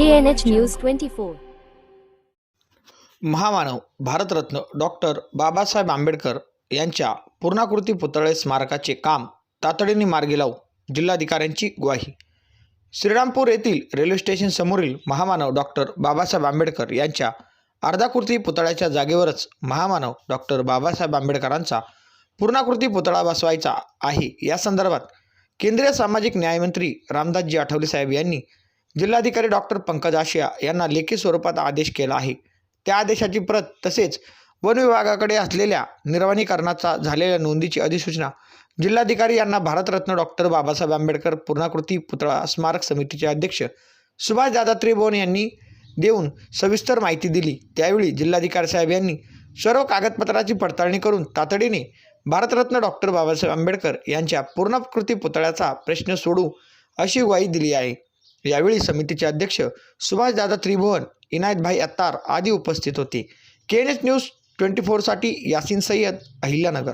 KNH News 24. महामानव Bharat Ratna doctor Babasaheb Ambedkar यांच्या पूर्णाकृती पुतळे स्मारकाचे काम तातडीने मार्गी लावू जिल्हाधिकाऱ्यांची ग्वाही श्रीरामपूर येथील रेल्वे स्टेशन समोरील महामानव डॉक्टर बाबासाहेब आंबेडकर यांच्या अर्धाकृती पुतळ्याच्या जागेवरच महामानव डॉक्टर बाबासाहेब आंबेडकरांचा पूर्णाकृती पुतळा बसवायचा आहे या संदर्भात केंद्रीय सामाजिक न्यायमंत्री रामदासजी आठवले साहेब यांनी जिल्हाधिकारी डॉक्टर पंकज आशिया यांना लेखी स्वरूपात आदेश केला आहे. त्या आदेशाची प्रत तसेच वन विभागाकडे असलेल्या निर्वाणीकरणाचा झालेल्या नोंदीची अधिसूचना जिल्हाधिकारी यांना भारतरत्न डॉक्टर बाबासाहेब आंबेडकर पूर्णाकृती पुतळा स्मारक समितीचे अध्यक्ष सुभाष दादा त्रिभुवन यांनी देऊन सविस्तर माहिती दिली. त्यावेळी जिल्हाधिकारी साहेब यांनी सर्व कागदपत्राची पडताळणी करून तातडीने भारतरत्न डॉक्टर बाबासाहेब आंबेडकर यांच्या पूर्णाकृती पुतळ्याचा प्रश्न सोडू अशी ग्वाही दिली आहे. यावेळी समितीचे अध्यक्ष सुभाषदादा त्रिभुवन इनायतभाई अत्तार आदी उपस्थित होते. K N H news twenty फोरसाठी Yasin Syed Ahilyanagar.